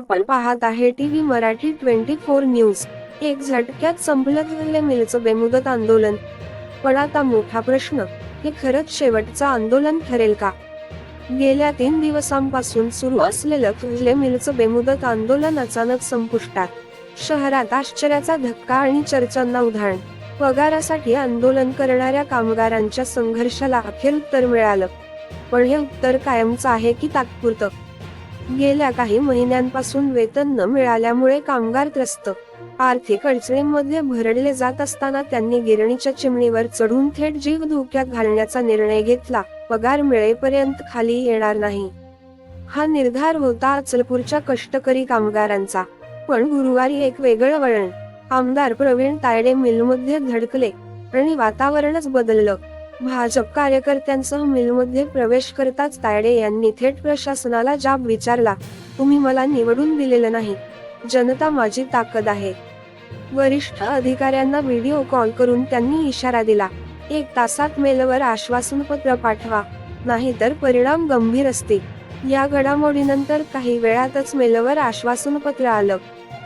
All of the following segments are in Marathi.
आपण पाहत आहे TV Marathi twenty four news. एक झटक्यात संपलं धुळे मिलचं बेमुदत आंदोलन. पण आता मोठा प्रश्न हे खरंच शेवटचं आंदोलन ठरेल का? गेल्या तीन दिवसांपासून सुरू असलेलं धुळे मिलचं बेमुदत आंदोलन अचानक संपुष्टात. शहरात आश्चर्याचा धक्का आणि चर्चांना उधाण. पगारासाठी आंदोलन करणाऱ्या कामगारांच्या संघर्षाला अखेर उत्तर मिळालं. पण हे उत्तर कायमचं आहे की तात्पुरतं? गेल्या काही महिन्यांपासून वेतन न मिळाल्यामुळे कामगार त्रस्त. आर्थिक अडचणींमध्ये भरडले जात असताना त्यांनी गिरणीच्या चिमणीवर चढून थेट जीव धोक्यात घालण्याचा निर्णय घेतला. पगार मिळेपर्यंत खाली येणार नाही. हा निर्धार होता अचलपूरच्या कष्टकरी कामगारांचा. पण गुरुवारी एक वेगळं वळण. आमदार प्रवीण तायडे मिलमध्ये धडकले आणि वातावरणच बदललं. भाजप कार्यकर्त्यांसह मिलमध्ये प्रवेश करताच तायडे यांनी थेट प्रशासनाला जाब विचारला. तुम्ही मला निवडून दिलेलं नाही. जनता माझी ताकद आहे. वरिष्ठ अधिकाऱ्यांना व्हिडिओ कॉल करून त्यांनी इशारा दिला. एक तासात मेलवर आश्वासनपत्र पाठवा. नाहीतर परिणाम गंभीर असतील या घडामोडीनंतर काही वेळातच मेलवर आश्वासनपत्र आलं.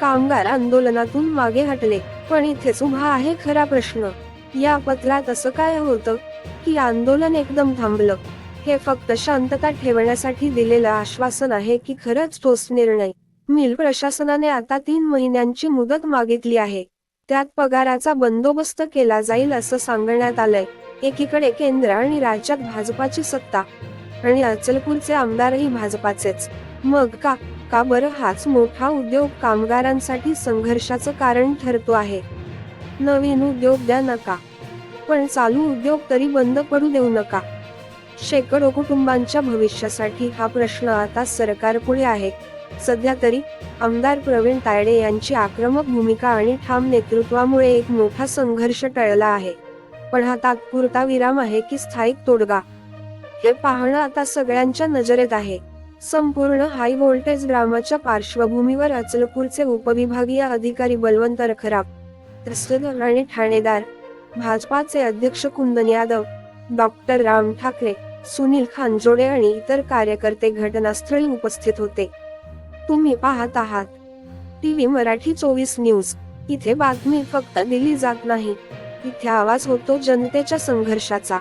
कामगार आंदोलनातून मागे हटले. पण इथेच उभा आहे खरा प्रश्न. या पत्रात असं काय होतं? की आंदोलन एकदम थांबलं. हे फक्त शांतता ठेवण्यासाठी दिलेलं आश्वासन आहे की खरंच ठोस निर्णय मिल प्रशासनाने आता तीन महिन्यांची मुदत मागितली आहे. त्यात पगाराचा बंदोबस्त केला जाईल असं सांगण्यात आलंय. एकीकडे केंद्र आणि राज्यात भाजपाची सत्ता आणि अचलपूरचे आमदारही भाजपाचेच. मग का? का बरं हाच मोठा उद्योग कामगारांसाठी संघर्षाचं कारण ठरतो आहे. नवीन उद्योग द्या नका. पण चालू उद्योग तरी बंद पडू देऊ नका. शेकडो कुटुंबांच्या भविष्यासाठी हा प्रश्न आता सरकारपुढे आहे. सध्या तरी आमदार प्रवीण तायडे यांची आक्रमक भूमिका आणि ठाम नेतृत्वामुळे एक मोठा संघर्ष टळला आहे. पण हा तात्पुरता विराम आहे की स्थायिक तोडगा? हे पाहणं आता सगळ्यांच्या नजरेत आहे. संपूर्ण हाय व्होल्टेज ड्रामाच्या पार्श्वभूमीवर अचलपूरचे उपविभागीय अधिकारी बलवंत रखराब तहसीलदार आणि ठाणेदार भाजपाचे अध्यक्ष कुंदन यादव डॉक्टर राम ठाकरे सुनील खानजोडे आणि इतर कार्यकर्ते घटनास्थळी उपस्थित होते. तुम्ही पाहत आहात. टीव्ही मराठी चोवीस न्यूज. इथे बातमी फक्त दिली जात नाही. इथे आवाज होतो जनतेच्या संघर्षाचा.